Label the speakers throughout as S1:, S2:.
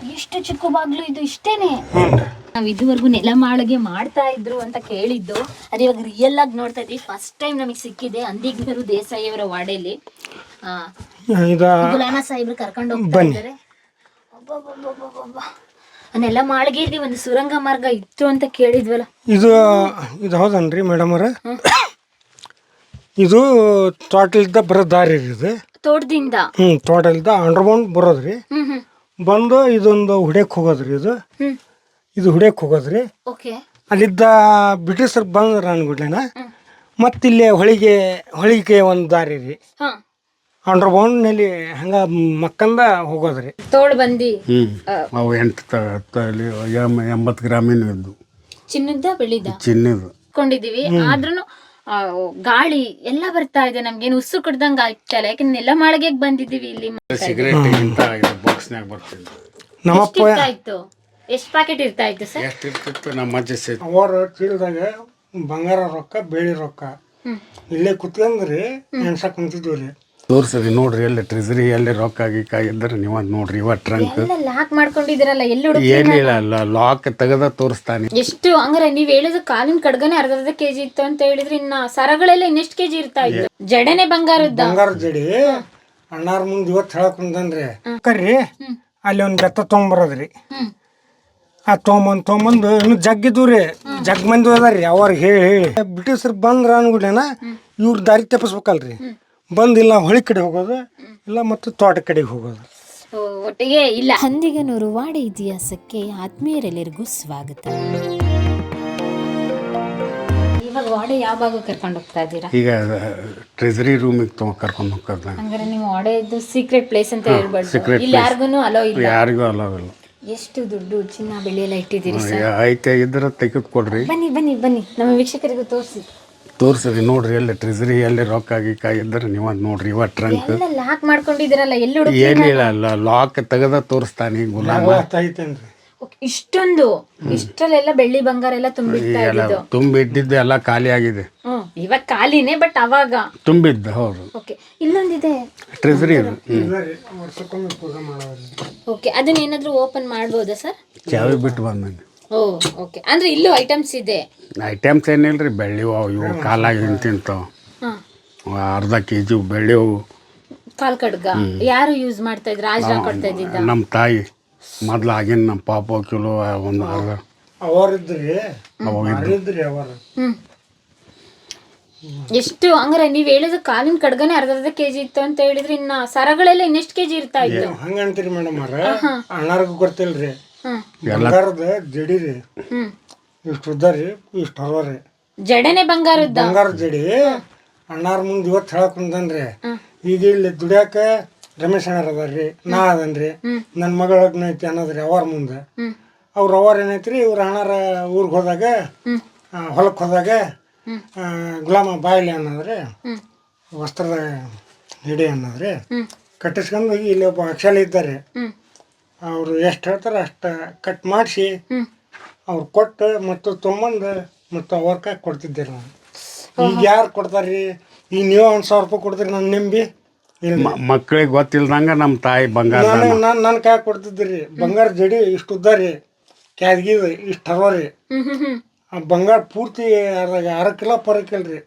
S1: ಎಷ್ಟು ಚಿಕ್ಕ ಬಾಗ್ಲು ಇದು ಇಷ್ಟೇನೆ. ನಾವ್ ಇದುವರೆಗೂ ನೆಲ ಮಾಳಿಗೆ ಮಾಡ್ತಾ ಇದ್ರು ಅಂತ ಕೇಳಿದ್ದು. ಅದ್ ಇವಾಗ ರಿಯಲ್ ಆಗಿ ನೋಡ್ತಾ ಇದ್ವಿ. ಫಸ್ಟ್ ಟೈಮ್ ನಮಗೆ ಸಿಕ್ಕಿದೆ ಅಂದಿಗ್ನರು ದೇಸಾಯಿ ಅವರ ವಾಡೆಯಲ್ಲಿ ಗುಲಾಮ ಸಾಹೇಬ್ರು ಕರ್ಕೊಂಡು ಹೋಗ್ತಾ. ಇದ್ದಾರೆ. ನೆಲ ಮಾಳಿಗೆಯಲ್ಲಿ ಒಂದು ಸುರಂಗ ಮಾರ್ಗ ಇತ್ತು ಅಂತ ಕೇಳಿದ್ವಲ್ಲ.
S2: ಇದು ಇದು ಹೌದನ್ರಿ ಮೇಡಮ್ ಅವ್ರ? ಇದು ತೋಟಲಿದ್ದ ಬರೋ ದಾರಿ ಇದು
S1: ತೋಟದಿಂದ.
S2: ಹ್ಞೂ ತೋಟಲಿದ್ದ ಅಂಡರ್ಗ್ರೌಂಡ್ ಬರೋದ್ರಿ.
S1: ಹ್ಮ್ ಹ್ಮ್.
S2: ಬಂದು ಇದೊಂದು ಹುಡ್ಯಕ್ಕೆ ಹೋಗೋದ್ರಿ ಇದು. ಇದು ಹುಡ್ಯಕ್ಕೆ ಹೋಗೋದ್ರಿ.
S1: ಓಕೆ.
S2: ಅಲ್ಲಿದ್ದ ಬ್ರಿಟಿಷರು ಬಂದ್ರ ಅನ್ಬಿಡ್ಲೇನ ಮತ್ತಿಲ್ಲಿ ಹೊಳಿಗೆ ಹೊಳಿಗೆ ಒಂದು ದಾರಿ ರೀ.
S1: ಆಂಡರ್
S2: ಬೌಂಡ್ನಲ್ಲಿ ಹಂಗ ಮಕ್ಕಂದ ಹೋಗೋದ್ರಿ.
S1: ತೋಳ್ ಬಂದಿ.
S3: ಹ್ಞೂ ಅವು ಎಂಟು ತ ತಲಿ ಎಂ- ಎಂಬತ್ತು ಗ್ರಾಮಿನ ಇದ್ದು
S1: ಚಿನ್ನದ. ಬೆಳಿದ
S3: ಚಿನ್ನದು
S1: ಕೊಂಡಿದೀವಿ ಆದ್ರೂ ಗಾಳಿ ಎಲ್ಲ ಬರ್ತಾ ಇದೆ ನಮ್ಗೇನು ಉಸ್ಸು ಕುಡ್ದಂಗ ಇಲ್ಲ ಯಾಕಂದ್ರೆ ನೆಲ ಮಾಳಿಗೆಗೆ ಬಂದಿದ್ದೀವಿ ಇಲ್ಲಿ
S3: ಸಿಗರೇಟ್ಗಿಂತ ಇದು ಬಾಕ್ಸ್ನಾಗ ಬರ್ತಿದ್ದು
S2: ನಮ್ಮಪ್ಪ
S1: ಇರ್ತಾ ಇತ್ತು ಎಷ್ಟ್ ಪ್ಯಾಕೆಟ್ ಇರ್ತಾ ಇತ್ತು ಸರ್?
S3: ಎಷ್ಟು ಇರ್ತಿತ್ತು ನಮ್ಮ ಅಜ್ಜಿ ಸೇ
S2: ಅವರು ಚೀಲದಾಗ ಬಂಗಾರ ರೊಕ್ಕ ಬೆಳ್ಳಿ ರೊಕ್ಕ. ಇಲ್ಲೇ ಕುತ್ಕಂದ್ರಿ ಎಣ್ಸಕ್ ಕುಂತಿದ್ವಿ ರೀ
S3: ತೋರ್ಸರಿ ನೋಡ್ರಿ ಎಲ್ಲಿ ಟ್ರೆಸರಿ ಎಲ್ಲಿ ರೊಕ್ಕ ಗಿಕ್ಕ ಇದ್ರೆ ನೀವು ಅದ್ ನೋಡ್ರಿ ಇವ ಟ್ರಂಕ್
S1: ಎಲ್ಲ ಲಾಕ್ ಮಾಡ್ಕೊಂಡಿದ್ದೀರಲ್ಲ ಎಲ್ಲಿ ಹುಡುಕ್
S3: ಏನಿಲ್ಲ ಲಾಕ್ ತೆಗೆದ ತೋರಿಸ್ತಾನೆ.
S1: ಎಷ್ಟು ಹಂಗಾರೆ ನೀವ್ ಹೇಳಿದ ಕಾಲಿನ ಕಡ್ಗನೆ ಅರ್ಧ ಅರ್ಧ ಕೆಜಿ ಇತ್ತು ಅಂತ ಹೇಳಿದ್ರೆ ಇನ್ನ ಸರಗಳೆಲ್ಲ ಇನ್ನೆಷ್ಟು ಕೆಜಿ ಇರ್ತಾ ಇತ್ತು ಜಡನೆ ಬಂಗಾರದ್ದ.
S2: ಬಂಗಾರ ಜಡಿ ಅಣ್ಣಾರ ಮುಂದೆ ಇವತ್ತು ಹೇಳಕ್ ಕರ್ರಿ ಅಲ್ಲಿ ಒಂದು ಬೆತ್ತ ತೊಗೊಂಬರೋದ್ರಿ
S1: ಹ್ಮ್.
S2: ಆ ತೊಗೊಂಬಂದು ತೊಗೊಂಬಂದು ಇನ್ನು ಜಗ್ಗಿದ್ವು ರೀ ಜಗ್ ಮಂದಿ ಅದಾರಿ ಅವ್ರಿಗೆ ಹೇಳಿ ಹೇಳಿ. ಬ್ರಿಟಿಷರು ಬಂದ್ರ ಅನ್ಗುಡೇನ ಇವ್ರ ದಾರಿ ತಪ್ಪಿಸ್ಬೇಕಲ್ರಿ. ಬಂದಿಲ್ಲ ಹೊಳಿ ಕಡೆ ಹೋಗೋದು ಇಲ್ಲ ಮತ್ತು ತೋಟ ಕಡೆಗೆ ಹೋಗೋದು.
S1: ಒಟ್ಟಿಗೆ ಇಲ್ಲ.
S4: ಹಂದಿಗನೂರು ವಾಡೆ ಇತಿಹಾಸಕ್ಕೆ ಆತ್ಮೀಯರೆಲ್ಲರಿಗೂ ಸ್ವಾಗತ.
S1: ಇವಾಗ ವಾಡೆ ಯಾವ ಭಾಗ ಕರ್ಕೊಂಡು ಹೋಗ್ತಾ ಇದ್ದೀರಾ?
S3: ಈಗ ಟ್ರೆಜರಿ ರೂಮಿಗೆ ತಗೊ ಕರ್ಕೊಂಡು ಹೋಗೋದು
S1: ಹಂಗಾರೆ ನೀವು ವಾಡೆದು ಸೀಕ್ರೆಟ್ ಪ್ಲೇಸ್ ಅಂತ ಹೇಳ್ಬಾರ್ದು.
S3: secret
S1: ಇಲ್ಲಿ ಯಾರಿಗೂ ಅಲೋ ಇಲ್ಲ.
S3: ಯಾರಿಗೂ ಅಲ್ಲವಿಲ್ಲ
S1: ಎಷ್ಟು ದುಡ್ಡು ಚಿನ್ನ ಬೆಳ್ಳಿ ಎಲ್ಲ ಇಟ್ಟಿದ್ದೀರಿ ಸರ್?
S3: ಐತೆ ಇದ್ರೆ ತೆಗೆದು ಕೊಡ್ರಿ
S1: ಬನ್ನಿ ಬನ್ನಿ ಬನ್ನಿ. ನಮ್ಮ ವೀಕ್ಷಕರಿಗೂ ತೋರಿಸಿ.
S3: ತೋರ್ಸರಿ ನೋಡ್ರಿ ಎಲ್ಲಿ ಟ್ರೆಜರಿ ಎಲ್ಲಿ ರೊಕ್ಕ ಗಿಕ್ಕ ಇದ್ದರೆ ನೀವು ನೋಡ್ರಿ. ಇವ ಟ್ರಂಕ್
S1: ಎಲ್ಲ ಲಾಕ್ ಮಾಡ್ಕೊಂಡಿದ್ದೀರಲ್ಲ ಎಲ್ಲಿ ಹುಡುಕ್
S3: ಅಲ್ಲ ಲಾಕ್ ತೆಗೆದ ತೋರಿಸ್ತಾನೆ ಗುಲಾಮ.
S2: ಐತೇನ್ರಿ
S1: ಇಷ್ಟೊಂದು ಇಷ್ಟಲ್ಲೆಲ್ಲ ಬೆಳ್ಳಿ ಬಂಗಾರ ಎಲ್ಲ ತುಂಬಿಡ್ತಾ
S3: ಎಲ್ಲ
S1: ಇದ್ದು
S3: ತುಂಬಿ ಇದ್ದಿದ್ದು ಎಲ್ಲ ಖಾಲಿ ಆಗಿದೆ.
S1: ಹ್ಮ್ ಇವಾಗ ಖಾಲಿನೇ ಬಟ್ ಅವಾಗ.
S3: ತುಂಬಿದ್ದು ಹೌದು.
S1: ಓಕೆ ಇಲ್ಲೊಂದಿದೆ
S3: ಟ್ರೆಜರಿ ಇದು ಹ್ಮ್.
S2: ವರ್ಷಕ್ಕೊಮ್ಮೆ ಪೂಜೆ ಮಾಡೋದ್ರಿ.
S1: ಓಕೆ ಅದನ್ನ ಏನಾದರೂ ಓಪನ್ ಮಾಡ್ಬೋದಾ ಸರ್?
S3: ಚಾವಿ ಬಿಟ್ಟು ಬಂದಂಗೆ
S1: ಓ ಓಕೆ ಅಂದ್ರೆ ಇಲ್ಲೂ ಐಟಮ್ಸ್ ಇದೆ?
S3: ಐಟಮ್ಸ್ ಏನಿಲ್ರಿ ಬೆಳ್ಳಿ ಅವು ಇವು ಕಾಲಾಗಿ ನಿಂತಿಂತಾವ
S1: ಹಾ.
S3: ಅರ್ಧ ಕೆ ಜಿ ಬೆಳ್ಳಿವು
S1: ಕಾಲ್ ಕಡ್ಗ? ಯಾರು ಯೂಸ್ ಮಾಡ್ತಾ ಇದ್ರು? ರಾಜ ಕೊಡ್ತಾ ಇದ್ದಿದ್ದ?
S3: ನಮ್ಮ ತಾಯಿ ಮೊದ್ಲು ಆಗಿನ ನಮ್ಮ ಪಾಪ ಕಿಲೋ ಒಂದು ಅರ್ಧ.
S2: ಅವರಿದ್ರಿ? ಅವರಿದ್ರಿ ಅವರು?
S1: ಹ್ಮ್. ಎಷ್ಟು ಹಂಗಾರೆ ನೀವ್ ಹೇಳಿದ ಕಾಲಿನ ಕಡ್ಗನೆ ಅರ್ಧ ಅರ್ಧ ಕೆಜಿ ಇತ್ತು ಅಂತ ಹೇಳಿದ್ರೆ ಇನ್ನ ಸರಗಳೆಲ್ಲ ಇನ್ನೆಷ್ಟು ಕೆಜಿ ಇರ್ತಾ ಇತ್ತು?
S2: ಹಂಗಂತೀರಿ ಮೇಡಮ್ ಅವ್ರ. ಅಣ್ಣಾರ್ಗೂ ಗೊತ್ತಿಲ್ರಿ ಬಂಗಾರದ ಜಡಿ ರೀ.
S1: ಹ್ಮ್.
S2: ಇಷ್ಟು ಉದ್ದ ರೀ ಇಷ್ಟು ಹರವ ರೀ.
S1: ಜಡೆನೆ ಬಂಗಾರದ್ದ
S2: ಬಂಗಾರ ಜಡಿ. ಅಣ್ಣಾರ ಮುಂದೆ ಇವತ್ತು ಹೇಳಕ್ ಕುಂತನ್ರಿ ಈಗ ಇಲ್ಲಿ ದುಡಿಯಾಕ ರಮೇಶ್ ಅಣ್ಣಾರ ಅದಾರ್ರಿ ನಾ ಅದನ್ರಿ ನನ್ನ ಮಗಳ ಲಗ್ನ ಐತಿ ಅನ್ನೋದ್ರಿ ಅವರ ಮುಂದೆ.
S1: ಅವ್ರ
S2: ಅವ್ರ ಅವರ್ ಏನೈತ್ರಿ ಇವ್ರ ಅಣ್ಣಾರ ಊರಿಗೆ ಹೋದಾಗ ಹೊಲಕ್ಕೆ ಹೋದಾಗ ಗುಲಾಮ ಬಾಯಿಲಿ ಅನ್ನೋದ್ರಿ ವಸ್ತ್ರದ ಹಿಡಿ ಅನ್ನೋದ್ರಿ ಕಟ್ಟಿಸ್ಕೊಂಡು ಹೋಗಿ ಇಲ್ಲಿ ಒಬ್ಬ ಅಕ್ಷಲ ಇದ್ದಾರೆ. ಅವರು ಎಷ್ಟು ಹೇಳ್ತಾರೆ ಅಷ್ಟು ಕಟ್ ಮಾಡಿಸಿ ಅವ್ರು ಕೊಟ್ಟು ಮತ್ತು ತೊಗೊಂಬಂದು ಮತ್ತು ಅವ್ರ ಕೈ ಕೊಡ್ತಿದ್ದೆ ನಾನು. ಈಗ ಯಾರು ಕೊಡ್ತಾರ್ರಿ? ಈಗ ನೀವು ಒಂದು ಸಾವಿರ ರೂಪಾಯಿ ಕೊಡ್ತೀರಿ ನಾನು ನಿಂಬಿ? ಇಲ್ಲ.
S3: ಮಕ್ಕಳಿಗೆ ಗೊತ್ತಿಲ್ದಂಗೆ ನಮ್ಮ ತಾಯಿ ಬಂಗಾರ
S2: ನಾನು ನಾನು ನನ್ನ ಕೈ ಕೊಡ್ತಿದ್ದೆ ಬಂಗಾರ ಜಡಿ ಇಷ್ಟು ಉದ್ದ ರೀ. ಕ್ಯಾದ್ಗಿದು ಇಷ್ಟು ಹರವ ರೀ. ಆ ಬಂಗಾರ ಪೂರ್ತಿ ಅದ್ರಾಗ ಅರ ಕಿಲೋ ಪರಕಿಲ್ರಿ.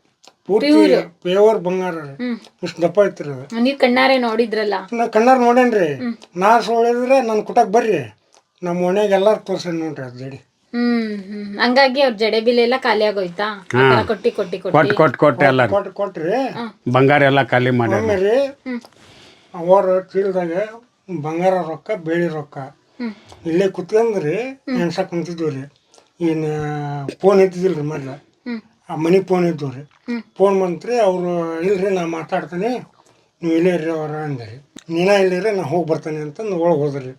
S2: ಪೂರ್ತಿ ಪ್ಯೂರ್ ಬಂಗಾರ ರೀ ಇಷ್ಟು ದಪ್ಪ ಐತ್ರಿ ಅದು.
S1: ನೀವ್ ಕಣ್ಣಾರೆ ನೋಡಿದ್ರಲ್ಲ.
S2: ನಾ ಕಣ್ಣಾರ ನೋಡೇನ್ರಿ. ನಾ ಸೋಳಿದ್ರೆ ನನ್ನ ಕುಟಕ್ ಬರ್ರಿ. ನಮ್ಮ ಮನ್ಯಾಗ ಎಲ್ಲಾರು ತೋರ್ಸೇನ್ ನೋಡ್ರಿ ಅದು ಜಡಿ.
S1: ಹ್ಮ್ ಹ್ಮ್. ಹಂಗಾಗಿ ಅವ್ರ ಜಡೆ ಬಿಲ್ ಎಲ್ಲ ಖಾಲಿ ಆಗೋಯ್ತಾ? ಆ ಥರ ಕೊಟ್ಟಿ ಕೊಟ್ಟಿ ಕೊಟ್ಟಿ.
S3: ಕೊಟ್ಟು ಕೊಟ್ಟು ಕೊಟ್ಟು ಎಲ್ಲ.
S2: ಕೊಟ್ಟು ಕೊಟ್ರಿ.
S3: ಬಂಗಾರ ಎಲ್ಲ ಖಾಲಿ ಮಾಡ್ಯಾರ.
S2: ಅವರ ರೀ. ಅವರು ಚೀಲದಾಗ ಬಂಗಾರ ರೊಕ್ಕ ಬೆಳಿ ರೊಕ್ಕ. ಇಲ್ಲೇ ಕುತ್ಕೊಂಡ್ರಿ ಎಣ್ಸಕ್ ಕುಂತಿದ್ವಿ ರೀ. ಏನು ಫೋನ್ ಇದ್ದಿದ್ದಿಲ್ರಿ ಮೊದ್ಲು.
S1: ಹ್ಮ್
S2: ಆ ಮನೆ ಫೋನ್ ಇದ್ದವು ರೀ ಫೋನ್ ಬಂತ್ರಿ ಅವರು ಇಲ್ರಿ ನಾ ಮಾತಾಡ್ತೇನೆ. ನೀವು ಇಲ್ಲೇ ಇರ್ರಿ ಅವ್ರ ಅಂದ್ರಿ ನೀನ ಇಲ್ಲಿರಿ ನಾ ಹೋಗಿ ಬರ್ತೇನೆ ಅಂತಂದು ಒಳಗೆ ಹೋದ್ರಿ.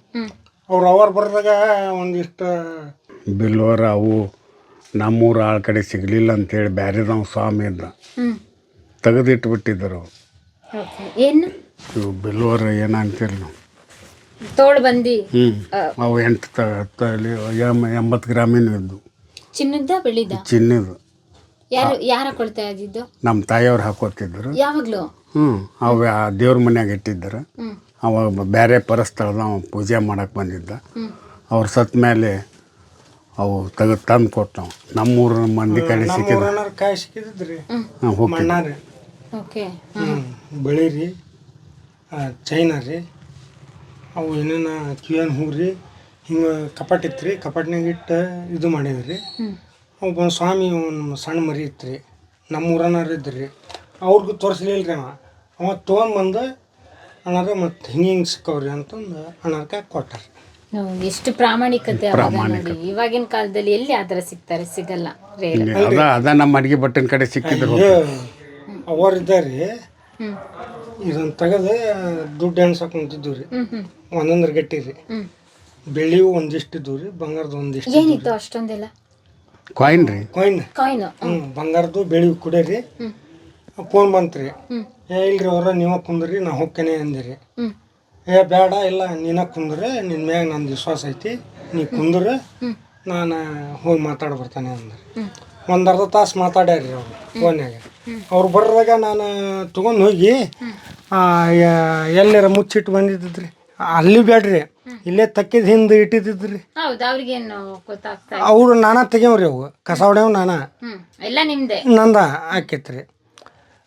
S2: ಅವ್ರು ಅವ್ರು ಬರ್ದಾಗ ಒಂದಿಷ್ಟು
S3: ಬಿಲ್ವರ ಅವು ನಮ್ಮೂರ ಆಳ ಕಡೆ ಸಿಗಲಿಲ್ಲ ಅಂತೇಳಿ ಬ್ಯಾರೆದವ್ ಸ್ವಾಮಿ ಇದ್ದ.
S1: ತೆಗೆದಿಟ್ಬಿಟ್ಟಿದ್ದರು ಏನು?
S3: ಇವು ಬಿಲ್ವರ ಏನಂತೀರಿ ನಾವು.
S1: ತೋಳ್ ಬಂದಿ.
S3: ಹ್ಞೂ ಅವು ಎಂಟು ತ ತಲಿ ಎಂ- ಎಂಬತ್ತು ಗ್ರಾಮಿನ ಇದ್ದು.
S1: ಚಿನ್ನದ ಬೆಳಿದ
S3: ಚಿನ್ನದು.
S1: ಯಾರು ಯಾರು ಇದ್ದಿದ್ದು?
S3: ನಮ್ಮ ತಾಯಿಯವ್ರು ಹಾಕೋತಿದ್ರು
S1: ಹ್ಮ್
S3: ಹ್ಞೂ ಅವ ಆ ದೇವ್ರ ಮನ್ಯಾಗ ಇಟ್ಟಿದ್ದರು
S1: ಹ್ಮ್.
S3: ಅವಾಗ ಬೇರೆ ಪರಸ್ಥಳದ ಅವ ಪೂಜೆ ಮಾಡಕ್ಕೆ ಬಂದಿದ್ದ. ಅವ್ರು ಸತ್ ಮೇಲೆ ಅವು ತೆಗೆದು ತಂದು ಕೊಟ್ಟವು ನಮ್ಮೂರ ಮಂದಿ ಕಡೆ
S2: ಸಿಕ್ಕಿದ್ರು. ಕಾಯಿ ಸಿಕ್ಕಿದ್ರಿ
S3: ಹೋಗ್ತೀವಿ
S1: ಓಕೆ
S2: ಹ್ಮ್. ಬಳಿ ರೀ ಚೈನಾ ರೀ ಅವು ಏನೇನು ಕಿವಿಯನ್ ಹೂ ರೀ ಹಿಂಗೆ ಕಪಾಟ್ ಇತ್ತು ರೀ ಕಪಾಟ್ನಾಗ ಇಟ್ಟು ಇದು ಮಾಡಿದ್ರಿ. ಅವು ಸ್ವಾಮಿ ಒಂದು ಸಣ್ಣ ಮರಿ ಇತ್ತು ರೀ. ನಮ್ಮ ಊರನ್ನಾರು ಇದ್ದರು ರೀ. ಅವ್ರಿಗೂ ತೋರಿಸ್ಲಿಲ್ಲ ರೀ ಅವ. ಅವ ತೊಗೊಂಬಂದು ಅಣ್ಣಾರ ಮತ್ತು ಹಿಂಗೆ ಹಿಂಗೆ ಸಿಕ್ಕವ್ರಿ ಅಂತಂದು ಅಣ್ಣಾರ್ಕ ಕೊಟ್ಟಾರ.
S1: ಎಷ್ಟು ಪ್ರಾಮಾಣಿಕತೆ ಅವಾಗ ನೋಡಿ. ಇವಾಗಿನ ಕಾಲದಲ್ಲಿ ಎಲ್ಲಿ ಆತರ ಸಿಗ್ತಾರೆ? ಸಿಗಲ್ಲ. ರೇರ್
S3: ಅದ ಅದ ನಮ್ಮ ಅಡಿಗೆ ಬಟ್ಟನ್ ಕಡೆ ಸಿಕ್ಕಿದ್ರು
S2: ಅವರು ಇದ್ದಾರೆ.
S1: ಹ್ಮ್.
S2: ಇದನ್ನು ತೆಗೆದು ದುಡ್ಡು ಎಣ್ಸಕ್ಕೆ ಕುಂತಿದ್ದು ರೀ. ಒಂದೊಂದ್ರ ಗಟ್ಟಿ ರೀ.
S1: ಹ್ಮ್.
S2: ಒಂದಿಷ್ಟು ಇದ್ವು ರೀ ಬಂಗಾರದ ಒಂದಿಷ್ಟು
S1: ಏನಿತ್ತು ಅಷ್ಟೊಂದೆಲ್ಲ?
S3: ಕಾಯಿನ್ ರೀ?
S2: ಕಾಯಿನ್
S1: ಕಾಯಿನ್
S2: ಹ್ಞೂ ಬಂಗಾರದ್ದು ಬೆಳಿ ಕುಡೀರಿ ಫೋನ್ ಬಂತ್ರಿ. ಏ ಇಲ್ರಿ ಅವ್ರ ನೀವ ಕುಂದ್ರಿ ನಾ ಹೋಗ್ತೇನೆ ಅಂದಿರಿ. ಏ ಬೇಡ ಇಲ್ಲ ನೀನ ಕುಂದ್ರೆ ನಿನ್ನ ಮ್ಯಾಗ ನಂದು ವಿಶ್ವಾಸ ಐತಿ ನೀ ಕುಂದ್ರೆ ನಾನು ಹೋಗಿ ಮಾತಾಡಿ ಬರ್ತಾನೆ ಅಂದ್ರಿ.
S1: ಒಂದರ್ಧ
S2: ಒಂದು ಅರ್ಧ ತಾಸು ಮಾತಾಡ್ಯಾರಿ ಅವ್ರು ಫೋನ್ಯಾಗ. ಅವ್ರು ಬರ್ರಾಗ ನಾನು ತೊಗೊಂಡು ಹೋಗಿ ಎಲ್ಲಿರ ಮುಚ್ಚಿಟ್ಟು ಬಂದಿದ್ರಿ ಅಲ್ಲಿ ಬೇಡ್ರಿ ಇಲ್ಲೇ ತಕ್ಕಿದ ಹಿಂದೆ ಇಟ್ಟಿದ್ರಿ
S1: ಹೌದು ಅವ್ರಿಗೇನು ಗೊತ್ತಾಗ್ತಾ
S2: ಅವ್ರು ನಾನಾ ತೆಗ್ಯಾವ್ರಿ ಅವು. ಕಸ ಹೊಡ್ಯಾವ ನಾನಾ.
S1: ಹ್ಮ್ ಎಲ್ಲ ನಿಮ್ದೆ?
S2: ನಂದ ಹಾಕಿತ್ರಿ.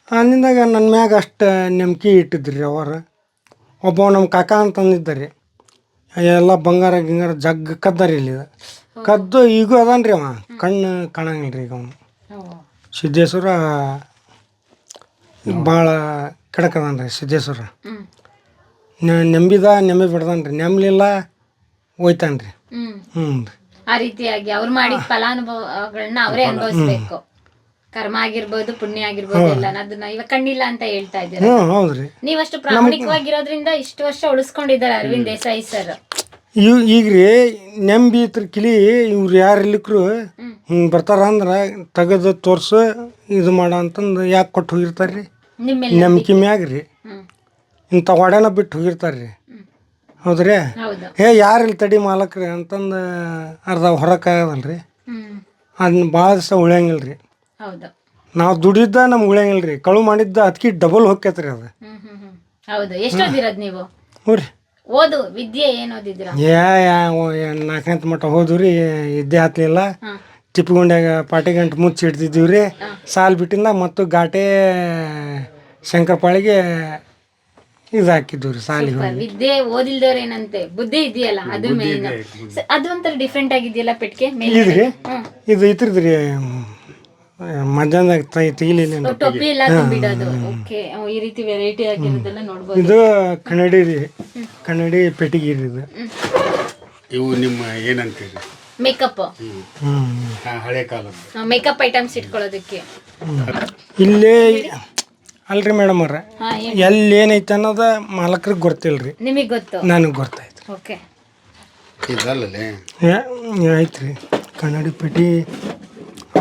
S2: ಅಂದಿಂದಾಗ ನನ್ನ ಮ್ಯಾಗ ಅಷ್ಟು ನೆಮ್ಕಿ ಇಟ್ಟಿದ್ರಿ ಅವರು. ಒಬ್ಬ ನಮ್ಮ ಕಾಕ ಅಂತಂದಿದ್ದ ರೀ ಎಲ್ಲ ಬಂಗಾರ ಗಿಂಗಾರ ಜಗ್ ಕದ್ದಾರಿ ಇಲ್ಲಿ. ಕದ್ದು ಈಗೂ ಅದಾನ ರೀ ಅವ. ಕಣ್ಣು ಕಾಣಂಗಿಲ್ಲ ರೀ ಈಗ ಅವನು. ಸಿದ್ದೇಶ್ವರ ಭಾಳ ಕೆಡಕದಾನ ರೀ ಸಿದ್ದೇಶ್ವರ.
S1: ಹ್ಮ್.
S2: ನಂಬಿದ ನಂಬಿ ಬಿಡ್ದಾನ ರೀ ನಂಬಲಿಲ್ಲ ಹೋಯ್ತಾನ ರೀ
S1: ಹ್ಮ್.
S2: ಹ್ಞೂ ರೀ
S1: ಆ ರೀತಿಯಾಗಿ ಅವ್ರು ಮಾಡಿದ ಫಲಾನುಭವಗಳನ್ನ ಅವರೇ ಅನುಭವಿಸ್ಬೇಕು. ಕರ್ಮ ಆಗಿರ್ಬೋದು ಪುಣ್ಯ ಆಗಿರ್ಬೋದು ಎಲ್ಲ ಅದನ್ನ ಇವಾಗ ಕಣ್ಣಿಲ್ಲ ಅಂತ ಹೇಳ್ತಾ ಇದ್ದೀರಾ?
S2: ಹ್ಞೂ ಹೌದು ರೀ
S1: ನೀವಷ್ಟು ಪ್ರಾಮಾಣಿಕವಾಗಿರೋದ್ರಿಂದ ಇಷ್ಟು ವರ್ಷ ಉಳಿಸ್ಕೊಂಡಿದ್ದಾರೆ ಅರವಿಂದ್ ದೇಸಾಯಿ ಸರ್
S2: ಇವ್ ಈಗ ರೀ ನೆಂಬಿ ಇತ್ರ ಕಿಲಿ ಇವ್ರು ಯಾರು ಇಲ್ಲಿಕ್ರು ಹಿಂಗೆ ಬರ್ತಾರ ಅಂದ್ರೆ ತೆಗೆದು ತೋರ್ಸು ಇದು ಮಾಡ ಅಂತಂದು ಯಾಕೆ ಕೊಟ್ಟು ಹೋಗಿರ್ತಾರೆ ರೀ ನಂಬಿಕೆ ಮ್ಯಾಗ ರೀ ಇಂಥ ಒಡೆನ ಬಿಟ್ಟು ಹೋಗಿರ್ತಾರೆ ರೀ ಹೌದ್ರಿ?
S1: ಹೌದು.
S2: ಏ ಯಾರು ಇಲ್ಲಿ ತಡಿ ಮಾಲಕ್ರಿ ಅಂತಂದು ಅರ್ಧ ಹೊರಕ್ಕಾಗದಲ್ಲ ರೀ ಅದನ್ನ ಭಾಳ ದಿವಸ ಉಳಿಯಂಗಿಲ್ಲ ರೀ ನಾವು ದುಡಿದ್ದ ನಮ್ಗೆ ಉಳಿಯಂಗಿಲ್ಲ ರೀ ಕಳು ಮಾಡಿದ್ದ ಅದಕ್ಕೆ ಡಬಲ್ ಹೋಗ್ಯತ್ರಿ ರೀ ಅದು.
S1: ಹ್ಮ್ ಹ್ಮ್ ಹ್ಮ್. ಹೌದು. ಎಷ್ಟು ಓದಿರೋದ್ ನೀವು?
S2: ಹ್ಞೂ ರೀ
S1: ಓದು ವಿದ್ಯೆ ಏನ್ ಓದಿದ್ರ
S2: ನಾಲ್ಕನೇ ಮಟ್ಟ ಹೋದ್ವಿ ರೀ ಇದ್ದೇ ಹತ್ತಲಿಲ್ಲ
S1: ಹಾ
S2: ಪಾಟಿ ಗಂಟು ಮುಚ್ಚಿ ರೀ ಸಾಲ್ ಬಿಟ್ಟಿಂದ ಮತ್ತು ಘಾಟೆ ಶಂಕರಪಾಳಿಗೆ ಇದು ಹಾಕಿದ್ವಿ ರೀ ಸಾಲಿಗೆ ಹೋಗಿ.
S1: ವಿದ್ಯೆ ಓದಿಲ್ದವ್ರ ಏನಂತೆ? ಬುದ್ಧಿ ಇದೆಯಲ್ಲ ಅದು ಮೇನ್ ಅದೊಂಥರ ಡಿಫ್ರೆಂಟ್ ಆಗಿದೆಯಲ್ಲ ಪೆಟ್ಗೆ? ಮೇಲೆ
S2: ಇದ್ರಿ? ಇದು ಇದ್ರದ್ದು ರೀ ಮಧ್ಯಾಹ್ನದಾಗ ತೈ ತೆಗಿಲಿಲ್ಲ
S1: ಟೊಪ್ಪಿ ಎಲ್ಲ ತುಂಬಿಡೋದು. ಓಕೆ ಈ ರೀತಿ ವೆರೈಟಿ ಆಗಿರೋದೆಲ್ಲ ನೋಡ್ಬೋದು.
S2: ಇದು ಕನ್ನಡಿ ರೀ. ಕನ್ನಡಿ ಪೆಟ್ಟಿಗೆ ರೀ ಇದು.
S3: ಇವು ನಿಮ್ಮ ಏನಂತೀರಿ?
S1: ಮೇಕಪ್
S2: ಹ್ಮ್.
S3: ಆ ಹಳೆ ಕಾಲದ್ದು.
S1: ಮೇಕಪ್ ಐಟಮ್ಸ್ ಇಟ್ಕೊಳ್ಳೋದಕ್ಕೆ.
S2: ಇಲ್ಲೇ ಅಲ್ರಿ ಮೇಡಮ್ ಅವ್ರ.
S1: ಹಾ ಏನ್-
S2: ಎಲ್ಲಿ ಏನೈತೆ ಅನ್ನೋದ ಮಾಲಕ್ರಿಗೆ ಗೊತ್ತಿಲ್ಲ ರೀ
S1: ನಿಮಗ್ ಗೊತ್ತು?
S2: ನನಗೆ ಗೊತ್ತಾಯ್ತು.
S1: ಓಕೆ.
S3: ಇದಲ್ಲೇ
S2: ಆಯ್ತು ರೀ ಕನ್ನಡಿ ಪೇಟಿ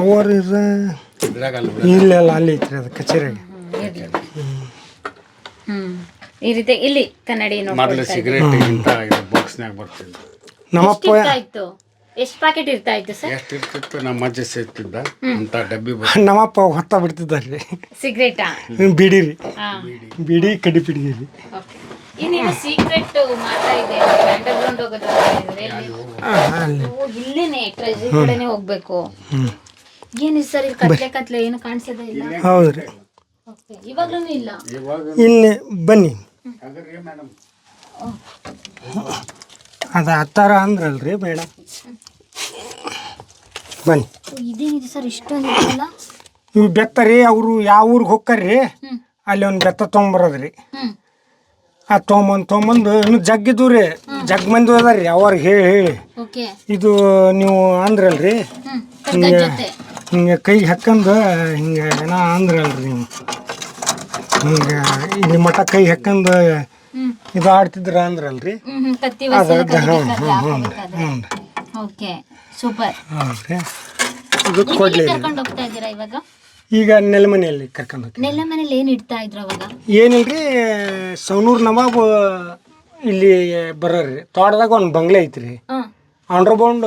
S2: ಅವರು ಇರ
S3: ಇದ್ರಾಗಲ್ಲ
S2: ಇಲ್ಲ ಅಲ್ಲ ಅಲ್ಲಿ ಐತ್ರಿ ಅದು ಕಚೇರಿಯಾಗ.
S1: ಹ್ಮ್ ಈ ರೀತಿ ಇಲ್ಲಿ ಕನ್ನಡಿ
S3: ಮೊದಲು
S1: ನೋಡ್ಕೊಳ್ತಾ
S3: ಸಿಗರೇಟ್ ಇಂಥ ಇದು ಬಾಕ್ಸ್ನಾಗ ಬರ್ತಿದ್ದು
S2: ನಮ್ಮಪ್ಪ
S1: ಎಷ್ಟು ಪ್ಯಾಕೆಟ್ ಇರ್ತಾ ಇತ್ತು ಸರ್?
S3: ಎಷ್ಟು ಇರ್ತಿತ್ತು? ನಮ್ಮ ಅಜ್ಜ ಸೇರ್ತಿದ್ದ. ಅಂತ ಡಬ್ಬಿ
S2: ನಮ್ಮಪ್ಪ ಹೊತ್ತ ಬಿಡ್ತಿದ್ದಾರೆ ರೀ
S1: ಸಿಗರೇಟಾ
S2: ಬಿಡಿ ರೀ
S1: ಹಾ.
S2: ಬಿಡಿ ಕಡಿ ಬಿಡಿರಿ ರೀ
S1: ಓಕೆ ಇನ್ನೇನು ಸೀಕ್ರೆಟ್ ಮಾತಾ ಇದೆ? ಹೋಗೋದು ಅಂತ ಹೇಳಿದ್ರೆ ಓ, ಇಲ್ಲೇನೆ ಟ್ರೆಜರಿ ಕಡೆನೆ ಹೋಗ್ಬೇಕು. ಏನಿದೆ ಸರ್ ಇಲ್ಲಿ ಕತ್ಲೆ ಕತ್ಲೆ? ಏನು ಕಾಣಿಸೋದೇ ಇಲ್ಲ?
S2: ಹೌದು ರೀ
S1: ಓಕೆ ಇವಾಗ್ಲೂ ಇಲ್ಲ?
S3: ಇವಾಗ
S2: ಇಲ್ಲಿ ಬನ್ನಿ.
S3: ಮೇಡಮ್
S2: ಅದು ಹತ್ತಾರ ಅಂದ್ರಲ್ರಿ ಬೇಡ. ಬನ್ನಿ.
S1: ಇದೇನಿದೆ ಸರ್? ಇಷ್ಟೊಂದು ಇದೆಯಲ್ಲ?
S2: ಇವು ಬೆತ್ತ ರೀ ಅವರು ಯಾವ ಊರಿಗೆ ಹೋಗ್ತಾರ್ರಿ
S1: ಹ್ಮ್.
S2: ಅಲ್ಲಿ ಒಂದು ಬೆತ್ತ ತೊಗೊಂಬರೋದು ರೀ
S1: ಹ್ಮ್.
S2: ಆ ತೊಗೊಂಬಂದು ತೊಗೊಂಬಂದು ಇನ್ನು ಜಗ್ಗಿದ್ದು ರೀ ಜಗ್ ಮಂದಿ ಅದ ರೀ ಅವ್ರಿಗೆ ಹೇಳಿ ಹೇಳಿ.
S1: ಓಕೆ.
S2: ಇದು ನೀವು ಅಂದ್ರಲ್ರಿ.
S1: ಹ್ಮ್. ಕಡ್ಗದ ಜೊತೆ.
S2: ಹಿಂಗೆ ಕೈಗೆ ಹಾಕ್ಕಂದು ಹಿಂಗೆ ಏನೋ ಅಂದ್ರಲ್ರಿ ನೀವು. ಹಿಂಗೆ ಇಲ್ಲಿ ಮಠ ಕೈ
S1: ಹ್ಮ್
S2: ಇದು ಆಡ್ತಿದ್ರ ಅಂದ್ರಲ್ರಿ?
S1: ಹ್ಮ್ ಕದಿಬೇಕಾದ್ರೆ
S2: ಹ್ಞೂ
S1: ಹಾಕೋಬೇಕಾದ್ರೆ. Okay super.
S2: ಹೌದ್ರಿ ಇದು ಕೊಡ್ಲಿ
S1: ಕರ್ಕೊಂಡು ಹೋಗ್ತಾ ಇದ್ದೀರಾ ಇವಾಗ?
S2: ಈಗ ನೆಲಮನೆಯಲ್ಲಿ ಕರ್ಕೊಂಡು ಹೋಗ್ತೀವಿ
S1: ನೆಲಮನೆಯಲ್ಲಿ ಏನು ಇಡ್ತಾ ಇದ್ರು ಅವಾಗ?
S2: ಏನಿಲ್ರಿ ಸೌನೂರ್ ನವಾಬ್ ಇಲ್ಲಿ ಬರೋರಿ ತೋಟದಾಗ ಒಂದು ಬಂಗ್ಲೆ ಐತ್ರಿ. ಅಂಡರ್ ಬೌಂಡ್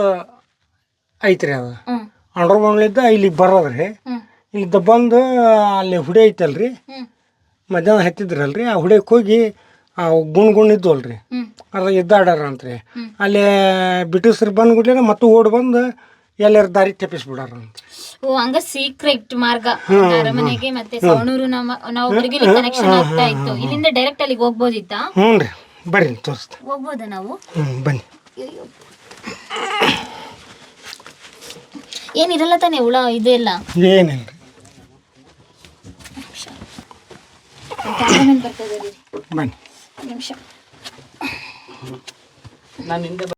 S2: ಐತ್ರಿ ಅದು. ಅಂಡರ್ ಬೌಂಡ್ಲಿದ್ದ ಇಲ್ಲಿ ಬರೋದ್ರಿ. ಇಲ್ಲಿ ಬಂದು ಅಲ್ಲಿ ಹುಡಿ ಐತಲ್ರಿ. ಮಧ್ಯಾಹ್ನ ಹತ್ತಿದ್ರಲ್ರಿ. ಆ ಹುಡೆಗೆ ಹೋಗಿ ಆ ಗುಣ್ ರೀ ಅದ್ರ
S1: ಇದ್ದಾಡ್ಯಾರ
S2: ಅಂತ ರೀ ಅಲ್ಲಿ ಬ್ರಿಟಿಷರು ಬಂದ್ಬಿಟ್ಲೆ ಮತ್ತೆ ಓಡ್ ಬಂದು ಎಲ್ಲರ ದಾರಿ ತಪ್ಪಿಸ್ಬಿಡಾರಂತ
S1: ಓ ಹಂಗ ಸೀಕ್ರೆಟ್ ಮಾರ್ಗ. ಅರಮನೆಗೆ ಮತ್ತೆ ಸವಣೂರು ನಮ್ಮ ನಾವೊಬ್ರಿಗೆ ಕನೆಕ್ಷನ್ ಆಗ್ತಾ ಇತ್ತು. ಇಲ್ಲಿಂದ ಡೈರೆಕ್ಟ್ ಅಲ್ಲಿಗೆ ಹೋಗ್ಬೋದಿತ್ತಾ?
S2: ಹ್ಞೂ ರೀ. ಬರ್ರಿ ತೋರಿಸ್ತೆ
S1: ಹೋಗ್ಬೋದಾ ನಾವು?
S2: ಹ್ಞೂ ಬನ್ನಿ.
S1: ಏನಿರಲ್ಲ ತಾನೆ ಹುಳ ಇದೆಲ್ಲ
S2: ಏನಿಲ್ಲ ರೀ
S1: ಕ್ಯಾಮ್ರಾಮನ್ ನಾನು
S2: ಹಿಂದೆ
S1: ನಿಮಿಷ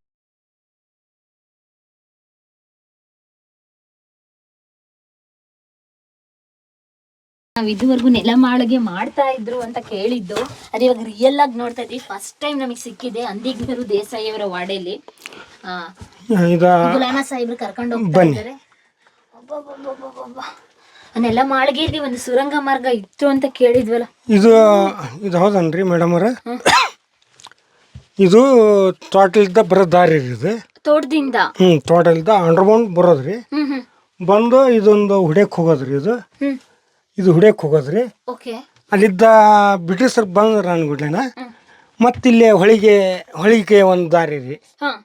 S1: ನಾವ್ ಇದುವರೆಗೂ ನೆಲ ಮಾಳಿಗೆ ಮಾಡ್ತಾ ಇದ್ರು ಅಂತ ಕೇಳಿದ್ದು. ಅದು ಇವಾಗ ರಿಯಲ್ ಆಗಿ ನೋಡ್ತಾ ಇದ್ವಿ. ಫಸ್ಟ್ ಟೈಮ್ ನಮಗೆ ಸಿಕ್ಕಿದೆ ಅಂದಿಗ್ನರು ದೇಸಾಯಿ ಅವರ ವಾಡೆಯಲ್ಲಿ. ಆ
S2: ಇದು
S1: ಗುಲಾಮ ಸಾಹೇಬ್ರು ಕರ್ಕೊಂಡು ಹೋಗ್ತಾ. ಇದ್ದಾರೆ. ಅಬ್ಬಬ್ಬಬ್ಬಬ್ಬಬ್ಬ. ಮಾಳಗೇರಿ ಒಂದು ಸುರಂಗ ಮಾರ್ಗ ಇತ್ತು ಅಂತ ಕೇಳಿದ್ವಲ್ಲ?
S2: ಇದು ಇದು ಹೌದನ್ರಿ ಮೇಡಮ್ ಅವ್ರ? ಇದು ತೋಟಲಿದ್ದ ಬರೋ ದಾರಿ ರೀ ಇದು.
S1: ತೋಟದಿಂದ?
S2: ಹ್ಞೂ ತೋಟಲಿದ್ದ ಅಂಡರ್ಬೌಂಡ್ ಬರೋದ್ರಿ.
S1: ಹ್ಮ್ ಹ್ಮ್.
S2: ಬಂದು ಇದೊಂದು ಹುಡ್ಯಕ್ಕೆ ಹೋಗೋದ್ರಿ ಇದು.
S1: ಹ್ಮ್.
S2: ಇದು ಹುಡ್ಯಕ್ಕೆ ಹೋಗೋದ್ರಿ.
S1: ಓಕೆ.
S2: ಅಲ್ಲಿದ್ದ ಬ್ರಿಟಿಷರು ಬಂದ್ರ ಅನ್ಗುಡ್ಲೇನ ಮತ್ತಿಲ್ಲಿ ಹೊಳಿಗೆ ಹೊಳಿಗೆ ಒಂದು ದಾರಿ ರೀ.
S1: ಹಾ.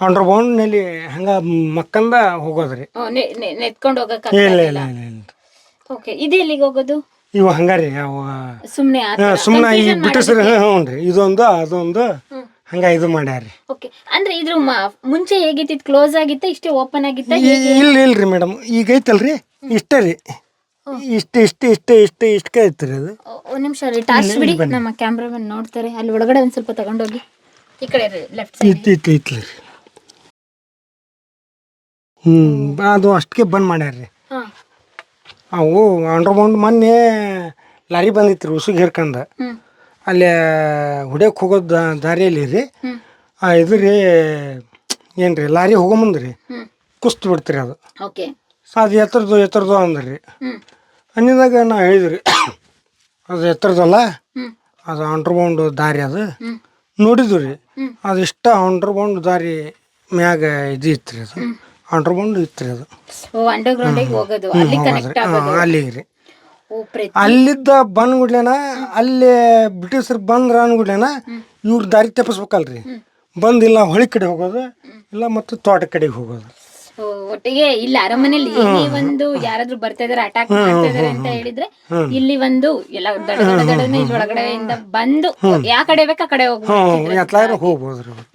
S2: ಅಂಡರ್ಬೌಂಡ್ನಲ್ಲಿ ಹಂಗ ಮಕ್ಕಂದ ಹೋಗೋದ್ರಿ.
S1: ನೆತ್ಕೊಂಡು ಹೋಗಕ್
S2: ಇಲ್ಲ ಇಲ್ಲ ಇಲ್ಲ ಇಲ್ಲ.
S1: ಓಕೆ ಇದು ಎಲ್ಲಿಗೆ ಹೋಗೋದು?
S2: ಇವು ಹಂಗಾರಿ ಅವ
S1: ಥರ.
S2: ಸುಮ್ಮನೆ ಈ
S1: Confusion
S2: ಹ್ಞೂ ರೀ ಇದೊಂದು ಅದೊಂದು
S1: ಹ್ಮ್.
S2: ಹಂಗ ಇದು ಮಾಡ್ಯಾರಿ
S1: ಓಕೆ ಅಂದ್ರೆ ಇದ್ರ ಮುಂಚೆ ಹೇಗಿತ್ತು? ಕ್ಲೋಸ್ ಆಗಿತ್ತ ಇಷ್ಟೇ ಓಪನ್ ಆಗಿತ್ತ
S2: ಇಲ್ಲ ಇಲ್ರಿ ಮೇಡಮ್ ಈಗ ಐತಲ್ರಿ? ಇಷ್ಟೇ ರೀ. ಇಷ್ಟ ಇಷ್ಟ ಇಷ್ಟ ಇಷ್ಟ ಇಷ್ಟ ಐತ್ರಿ ಅದು.
S1: ಒಂದ್ ನಿಮಿಷ ರೀ ಟಾರ್ಚ್ ಬಿಡಿ. ನಮ್ಮ ಕ್ಯಾಮ್ರಾಮನ್ ನೋಡ್ತಾರೆ. ಅಲ್ಲಿ ಒಳಗಡೆ ಒಂದ್ ಸ್ವಲ್ಪ ತಗೊಂಡೋಗಿ. ಈ ಕಡೆ ಲೆಫ್ಟ್ ಸೈಡ್
S2: ಇತ್ತು ಇತ್ತು ಹ್ಞೂ ಅದು ಅಷ್ಟಕ್ಕೆ ಬಂದ್ ಮಾಡ್ಯಾರ್ರಿ. ಅವು ಅಂಡರ್ಬೌಂಡ್ ಮೊನ್ನೆ ಲಾರಿ ಬಂದಿತ್ತು ರೀ ಉಸುಗ್ ಹಿರ್ಕಂದ
S1: ಹ್ಮ್.
S2: ಅಲ್ಲಿ ಹುಡ್ಯಕ್ಕೆ ಹೋಗೋ ದಾ- ದಾರಿಯಲ್ಲಿ ರೀ. ಆ, ಇದು ರೀ ಏನ್ರಿ ರೀ ಲಾರಿ ಹೋಗೋ ಮುಂದೆ ರೀ ಕುಸ್ತು ಬಿಡ್ತೀರಿ ಅದು.
S1: ಓಕೆ.
S2: ಅದು ಎತ್ತರದು ಎತ್ತರದು ಅಂದ್ರಿ
S1: ಹ್ಮ್.
S2: ಅನ್ನಿದಾಗ ನಾ ಹೇಳಿದ್ರಿ ಅದು ಎತ್ತರದಲ್ಲ?
S1: ಹ್ಮ್.
S2: ಅದು ಅಂಡರ್ಬೌಂಡ್ ದಾರಿ ಅದು.
S1: ಹ್ಮ್.
S2: ನೋಡಿದ್ವಿ ರೀ.
S1: ಹ್ಮ್.
S2: ಅದಿಷ್ಟ ಅಂಡರ್ಬೌಂಡ್ ದಾರಿ ಮ್ಯಾಗ ಇದು ಇತ್ತು ರೀ ಅದು ಅಂಡರ್ಬೌಂಡ್ ಇತ್ತು ರೀ ಅದು.
S1: ಓ ಹೋಗೋದು. ಅಲ್ಲಿ ಕನೆಕ್ಟ್
S2: ಹೋಗೋದ್ರಿ
S1: ಆಗೋದು
S2: ಹಾಂ ಅಲ್ಲಿಗೆ ರೀ.
S1: ಓ ಪ್ರತಿ
S2: ಅಲ್ಲಿದ್ದ ಬಂದ್ಗುಡ್ಲೇನ ಅಲ್ಲಿ ಬ್ರಿಟಿಷರು ಬಂದ್ರ ಅಂದ್ಗುಡ್ಲೇನ ಇವ್ರ ದಾರಿ ತಪ್ಪಿಸ್ಬೇಕಲ್ರಿ. ಬಂದಿಲ್ಲ ಹೊಳಿ ಕಡೆ ಹೋಗೋದು ಇಲ್ಲ ಮತ್ತು ತೋಟ ಕಡೆಗೆ ಹೋಗೋದು.
S1: ಒಟ್ಟಿಗೆ ಇಲ್ಲಿ ಅರಮನೆಯಲ್ಲಿ ಏನೇ ಒಂದು ಯಾರಾದ್ರೂ ಬರ್ತಾ ಇದಾರೆ ಅಟ್ಯಾಕ್ ಮಾಡ್ತಾ ಇದಾರೆ ಅಂತ ಹೇಳಿದ್ರೆ ಇಲ್ಲಿ ಒಂದು ಎಲ್ಲ ದಡ ದಡ ದಡನೆ ಇಲ್ಲಿ ಒಳಗಡೆಯಿಂದ ಬಂದು ಯಾವ ಕಡೆ ಬೇಕಾ ಕಡೆ ಹೋಗ್ಬೋದು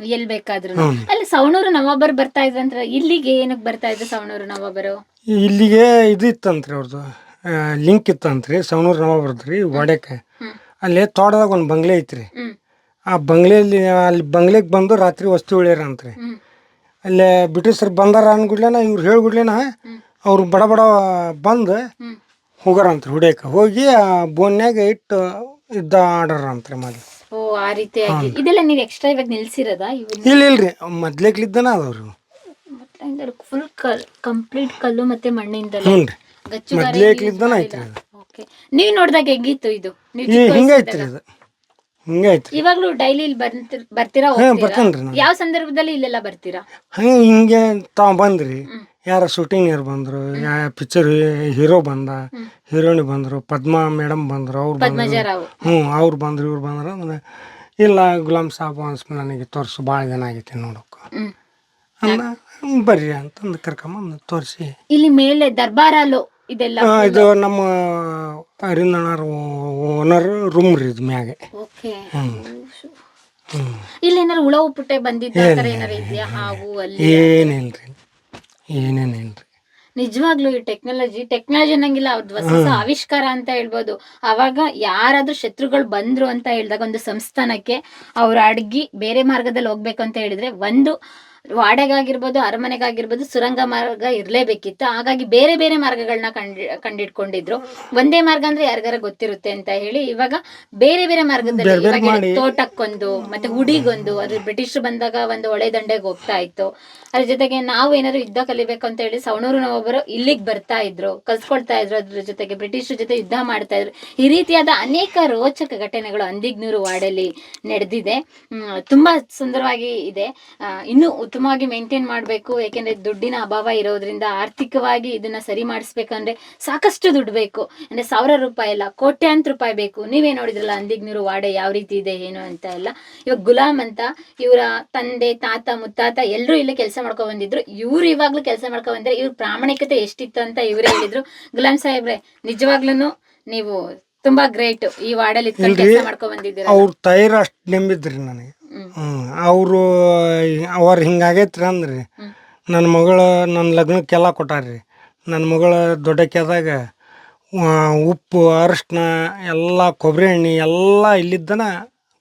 S1: ಎಲ್ ಬೇಕಾದ್ರು. ಅಲ್ಲಿ ಸವಣೂರು ನವಾಬರ್ ಬರ್ತಾ ಇದ್ರಂತ ಇಲ್ಲಿಗೆ ಏನಕ್ ಬರ್ತಾ ಇದ್ರು ಸವಣೂರು ನವಾಬರು?
S2: ಇಲ್ಲಿಗೆ ಇದು ಇತ್ತಂತ್ರಿ ಅವ್ರದ್ದು ಲಿಂಕ್ ಇತ್ತಂತ್ರಿ ಸವಣೂರು ನವಾಬರ್ದ್ರಿ
S1: ಹ್ಮ್.
S2: ಅಲ್ಲಿ ತೋಟದಾಗ ಒಂದು ಬಂಗ್ಲೆ ಐತ್ರಿ. ಆ ಬಂಗ್ಲೆಯಲ್ಲಿ ಅಲ್ಲಿ ಬಂಗ್ಲೆಗೆ ಬಂದು ರಾತ್ರಿ ವಸ್ತು ಉಳ್ಯಾರಂತ್ರಿ.
S1: ಹ್ಮ್.
S2: ಅಲ್ಲಿ ಬ್ರಿಟಿಷರು ಬಂದಾರ ಅನ್ಗುಡ್ಲೇನ ಇವ್ರು ಹೇಳ್ಗುಡ್ಲೇನ ಅವ್ರು ಬಡ ಬಡ ಬಂದು ಹೋಗಾರಂತ್ರಿ ಹುಡ್ಯಕ್ಕೆ ಹೋಗಿ ಆ ಬೋನ್ಯಾಗ ಇಟ್ಟು ಇದ್ದ ಆರ್ಡರ್ ಅಂತ್ರಿ ಮೊದ್ಲು
S1: ಓ ಆ ರೀತಿಯಾಗಿ. ಇದೆಲ್ಲ ನೀವು ಎಕ್ಸ್ಟ್ರಾ ಇವಾಗ ನಿಲ್ಸಿರೋದಾ? ಇವನ್ನ
S2: ಇಲ್ಲ ಇಲ್ರಿ ಮೊದ್ಲೇಕ್ಲಿದ್ದಾನ ಅದಾವ್ರಿ
S1: ಫುಲ್ ಕಂಪ್ಲೀಟ್ ಕಲ್ಲು ಮತ್ತೆ ಮಣ್ಣಿಂದಲೇ.
S2: ಹ್ಞೂ ರೀ
S1: ಗಚ್ಚುಗಾರಿ
S2: ಮೊದ್ಲೇಕ್ಲಿದ್ದಾನ ಐತ್ರಿ ಅದು.
S1: ಓಕೆ ನೀವ್ ನೋಡ್ದಾಗ ಹೆಂಗಿತ್ತು ಇದು? ನೀವು
S2: ಈ ಹಿಂಗೆ ಐತ್ರಿ ಅದು. ಹಿಂಗೆ ಐತ್ರಿ
S1: ಇವಾಗ್ಲೂ ಡೈಲಿ ಇಲ್ಲಿ ಬರ್ತಿರ್-
S2: ಹಾಂ
S1: ಹೋಗ್ತೀರಾ?
S2: ಬರ್ತೇನ್ರಿ ನಾನು.
S1: ಯಾವ ಸಂದರ್ಭದಲ್ಲಿ ಇಲ್ಲೆಲ್ಲ ಬರ್ತೀರಾ?
S2: ಹಂಗೆ ಹಿಂಗೆ ತಾವು ಬಂದ್ರಿ. ಯಾರ ಶೂಟಿಂಗ್ ಬಂದರು ಯಾ ಪಿಕ್ಚರ್ ಹೀರೋ ಬಂದ ಹೀರೋಯಿನ್ ಬಂದರು ಪದ್ಮಾ ಮೇಡಮ್ ಬಂದರು ಅವ್ರು ಬಂದರು.
S1: ಪದ್ಮಜರಾವ್
S2: ಹ್ಞೂ ಅವ್ರು ಬಂದ್ರು ಇವ್ರು ಬಂದ್ರು ಅಂದ್ರೆ ಇಲ್ಲ ಗುಲಾಮ್ ಸಾಬ್ ಅನ್ಸ್ ನನಗೆ ತೋರಿಸು ಭಾಳ ಜನ ಆಗೈತಿ ನೋಡೋಕೆ.
S1: ಹ್ಮ್.
S2: ಅಂದ ಹ್ಮ್, ಬರ್ರಿ ಅಂತಂದು ಕರ್ಕೊಂಬಂದು ತೋರಿಸಿ.
S1: ಇಲ್ಲಿ ಮೇಲೆ ದರ್ಬಾರಲ್ಲೂ ಇದೆಲ್ಲ
S2: ಇದು ನಮ್ಮ ಅರಿಂದಣ್ಣರ ಓನರ್ ರೂಮ್ ರೀ ಇದು ಮ್ಯಾಗೆ.
S1: ಓಕೆ. ಇಲ್ಲಿ ಏನಾರು ಹುಳ ಉಪ್ಪುಟ್ಟೆ ಬಂದಿದ್ದ ಆ ಥರ ಏನಾರು ಇದೆಯಾ? ಹಾವು ಅಲ್ಲಿ
S2: ಏನಿಲ್ರಿ. ಏನೇನಿಲ್ರಿ.
S1: ನಿಜವಾಗ್ಲೂ ಈ ಟೆಕ್ನಾಲಜಿ ಟೆಕ್ನಾಲಜಿ ಅನ್ನಂಗಿಲ್ಲ ಅವ್ರದ್ದು ಹೊಸ ಹೊಸ ಆವಿಷ್ಕಾರ ಅಂತ ಹೇಳ್ಬೋದು. ಅವಾಗ ಯಾರಾದ್ರೂ ಶತ್ರುಗಳು ಬಂದ್ರು ಅಂತ ಹೇಳಿದಾಗ ಒಂದು ಸಂಸ್ಥಾನಕ್ಕೆ ಅವ್ರ ಅಡ್ಗಿ ಬೇರೆ ಮಾರ್ಗದಲ್ಲಿ ಹೋಗ್ಬೇಕು ಅಂತ ಹೇಳಿದ್ರೆ ಒಂದು ವಾಡೆಗಾಗಿರ್ಬೋದು ಅರಮನೆಗಾಗಿರ್ಬೋದು ಸುರಂಗ ಮಾರ್ಗ ಇರಲೇಬೇಕಿತ್ತು. ಹಾಗಾಗಿ ಬೇರೆ ಬೇರೆ ಮಾರ್ಗಗಳನ್ನ ಕಂಡಿ ಕಂಡಿಡ್ಕೊಂಡಿದ್ರು ಒಂದೇ ಮಾರ್ಗ ಅಂದ್ರೆ ಯಾರಿಗಾರ ಗೊತ್ತಿರುತ್ತೆ ಅಂತ ಹೇಳಿ ಇವಾಗ ಬೇರೆ ಬೇರೆ ಮಾರ್ಗದಲ್ಲಿ ತೋಟಕ್ಕೊಂದು ಮತ್ತೆ ಹುಡಿಗೊಂದು ಅದ್ರ ಬ್ರಿಟಿಷರು ಬಂದಾಗ ಒಂದು ಒಳೆ ದಂಡೆಗೆ ಹೋಗ್ತಾ ಇತ್ತು. ಅದ್ರ ಜೊತೆಗೆ ನಾವು ಏನಾದ್ರು ಯುದ್ಧ ಕಲಿಬೇಕು ಅಂತ ಹೇಳಿ ಸವಣೂರು ಒಬ್ಬರು ಇಲ್ಲಿಗೆ ಬರ್ತಾ ಇದ್ರು ಕಲ್ಸ್ಕೊಳ್ತಾ ಇದ್ರು ಅದ್ರ ಜೊತೆಗೆ ಬ್ರಿಟಿಷರ ಜೊತೆ ಯುದ್ಧ ಮಾಡ್ತಾ ಇದ್ರು. ಈ ರೀತಿಯಾದ ಅನೇಕ ರೋಚಕ ಘಟನೆಗಳು ಅಂದಿಗ್ನೂರು ವಾರ್ಡಲ್ಲಿ ನಡೆದಿದೆ. ತುಂಬಾ ಸುಂದರವಾಗಿ ಇದೆ. ಇನ್ನೂ ಉತ್ತಮವಾಗಿ ಮೇಂಟೈನ್ ಮಾಡಬೇಕು ಯಾಕೆಂದ್ರೆ ದುಡ್ಡಿನ ಅಭಾವ ಇರೋದ್ರಿಂದ ಆರ್ಥಿಕವಾಗಿ ಇದನ್ನ ಸರಿ ಮಾಡಿಸ್ಬೇಕಂದ್ರೆ ಸಾಕಷ್ಟು ದುಡ್ಡು ಬೇಕು. ಅಂದ್ರೆ ಸಾವಿರ ರೂಪಾಯಿ ಅಲ್ಲ ಕೋಟ್ಯಾಂತರ ರೂಪಾಯಿ ಬೇಕು. ನೀವೇ ನೋಡಿದ್ರಲ್ಲ ಅಂದಿಗ್ನೂರು ವಾಡೆ ಯಾವ ರೀತಿ ಇದೆ ಏನು ಅಂತ ಎಲ್ಲ. ಇವಾಗ ಗುಲಾಮ್ ಅಂತ ಇವರ ತಂದೆ ತಾತ ಮುತ್ತಾತ ಎಲ್ಲರೂ ಇಲ್ಲೇ ಕೆಲಸ ಮಾಡ್ಕೊ ಬಂದಿದ್ರು. ಇವ್ರು ಇವಾಗ್ಲೂ ಕೆಲಸ ಮಾಡ್ಕೊ ಬಂದ್ರೆ ಇವ್ರ ಪ್ರಾಮಾಣಿಕತೆ ಎಷ್ಟಿತ್ತು ಅಂತ ಇವರೇ ಹೇಳಿದ್ರು. ಗುಲಾಮ್ ಸಾಹೇಬ್ರೆ ನಿಜವಾಗ್ಲೂ ನೀವು ತುಂಬಾ ಗ್ರೇಟ್ ಈ ವಾರ್ಡಲ್ಲಿ ಕೆಲಸ ಮಾಡ್ಕೊ ಬಂದಿದ್ದೀರಾ
S2: ಅವ್ರ ತೈರ ಅಷ್ಟು ನೆಂಬಿದ್ರಿ ನನಗೆ. ಅವರು ಅವ್ರು ಹಿಂಗಾಗೈತ್ರಿ ಅಂದ್ರಿ ನನ್ನ ಮಗಳು ನನ್ನ ಲಗ್ನಕ್ಕೆಲ್ಲ ಕೊಟ್ಟಾರ್ರಿ. ನನ್ನ ಮಗಳ ದೊಡ್ಡಕ್ಕೆದಾಗ ಉಪ್ಪು ಅರಿಶಿನ ಎಲ್ಲ ಕೊಬ್ಬರಿ ಎಣ್ಣೆ ಎಲ್ಲ ಇಲ್ಲಿದ್ದನ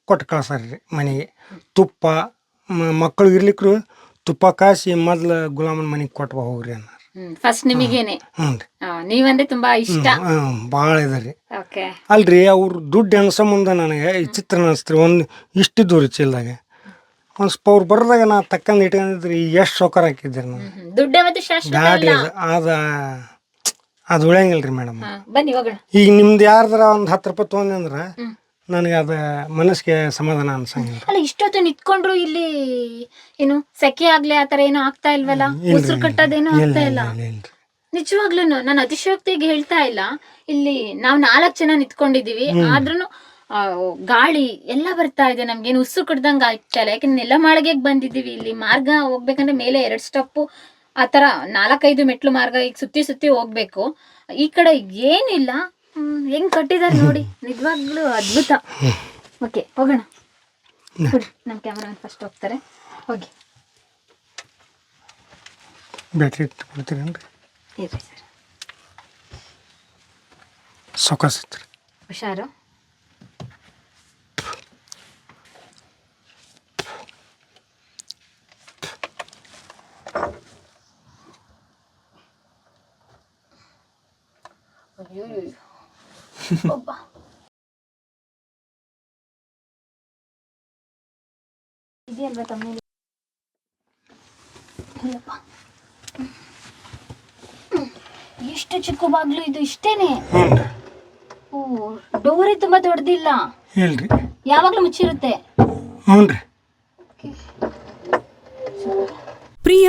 S2: ಕೊಟ್ಟು ಕಳ್ಸಾರ್ರಿ ಮನೆಗೆ. ತುಪ್ಪ ಮಕ್ಕಳು ಇರ್ಲಿಕ್ಕರು ತುಪ್ಪ ಕಾಸಿ ಮೊದ್ಲು ಗುಲಾಮನ ಮನೆಗೆ ಕೊಟ್ಟು ಹೋಗ್ರಿ ಅನ್ನ.
S1: ಫಸ್ಟ್ ನಿಮಗೇನೆ. ನೀವಂದ್ರೆ ತುಂಬಾ ಇಷ್ಟ.
S2: ಭಾಳ
S1: ಓಕೆ.
S2: ಅಲ್ರಿ ಅವ್ರು ದುಡ್ಡು ಹೆಂಗ ಮುಂದೆ ನನಗೆ ಈ ವಿಚಿತ್ರ ಅನಿಸ್ತ್ರಿ. ಒಂದು ಇಷ್ಟಿದ್ದು ಚೀಲ್ದಾಗ. ಒಂದು ಸ್ವಲ್ಪ ಅವ್ರು ಬರ್ದಾಗ ನಾ ತಕ್ಕಂದು ಇಟ್ಕೊಂಡಿದ್ರಿ ಎಷ್ಟು ಸೌಕರ್ ಹಾಕಿದ್ರಿ ನಾನು
S1: ಅಲ್ಲ.
S2: ಅದು ಅದು ಉಳಿಯಂಗಿಲ್ಲ ರೀ ಮೇಡಮ್. ಈಗ ನಿಮ್ದು ಯಾರ್ದಾರ ಒಂದು ಹತ್ತು ರೂಪಾಯಿ ತೊಗೊಂಡಿ ಅಂದ್ರೆ ನನಗೆ ಅದು ಮನಸ್ಸಿಗೆ ಸಮಾಧಾನ ಅನ್ಸಂಗಿಲ್ಲ.
S1: ಅಲ್ಲ ಇಷ್ಟೊತ್ತು ನಿಂತ್ಕೊಂಡ್ರು ಇಲ್ಲಿ ಏನು ಸೆಕೆ ಆಗ್ಲಿ ಆತರ ಏನೋ ಆಗ್ತಾ ಇಲ್ವಲ್ಲ? ಉಸಿರು ಕಟ್ಟೋದೇನು ಆಗ್ತಾ ಇಲ್ಲ ನಿಜವಾಗ್ಲೂ ನಾನು ಅತಿಶಯೋಕ್ತಿಗೆ ಹೇಳ್ತಾ ಇಲ್ಲ. ಇಲ್ಲಿ ನಾವ್ ನಾಲ್ಕು ಜನ ನಿಂತ್ಕೊಂಡಿದೀವಿ ಆದ್ರೂ ಗಾಳಿ ಎಲ್ಲ ಬರ್ತಾ ಇದೆ. ನಮ್ಗೇನು ಉಸಿರು ಕಟ್ಟದಂಗ ಆಗ್ತಾ ಇಲ್ಲ. ಯಾಕಂದ್ರೆ ನೆಲ ಮಾಳಿಗೆಗೆ ಬಂದಿದ್ದೀವಿ. ಇಲ್ಲಿ ಮಾರ್ಗ ಹೋಗ್ಬೇಕಂದ್ರೆ ಮೇಲೆ ಎರಡ್ ಸ್ಟೆಪ್ಪು ಆತರ ನಾಲ್ಕೈದು ಮೆಟ್ಲು ಮಾರ್ಗ ಈಗ ಸುತ್ತಿ ಸುತ್ತಿ ಹೋಗ್ಬೇಕು. ಈ ಕಡೆ ಏನಿಲ್ಲ. ಹೆಂಗ್ ಕಟ್ಟಿದಾರೆ ನೋಡಿ. ನಿಜವಾಗ್ಲೂ ಅದ್ಭುತ. ಓಕೆ ಹೋಗೋಣ. ನಮ್ಮ ನಮ್ ಕ್ಯಾಮ್ರಾ ಫಸ್ಟ್ ಹೋಗ್ತಾರೆ. ಹೋಗಿ.
S2: ಬ್ಯಾಟ್ರಿ ಇಟ್ಟು ಕೊಡ್ತೀರೇನ್ರಿ
S1: ಇರ್ರಿ ಸರ್.
S2: ಸೊಕಾಸ್ ಐತ್ರಿ.
S1: ಹುಷಾರು. ಒಬ್ಬ ಇದೆಯಲ್ವಾ ತಮ್ಮ ಇಲ್ಲಪ್ಪ ಎಷ್ಟು ಚಿಕ್ಕ ಬಾಗ್ಲು ಇದು ಇಷ್ಟೇನೆ ಓ ಡೋರಿ ತುಂಬಾ ದೊಡ್ಡದಿಲ್ಲ
S2: ಇಲ್ರಿ
S1: ಯಾವಾಗ್ಲೂ ಮುಚ್ಚಿರುತ್ತೆ
S2: ಹ್ಞೂ ರೀ
S5: ಪ್ರಿಯ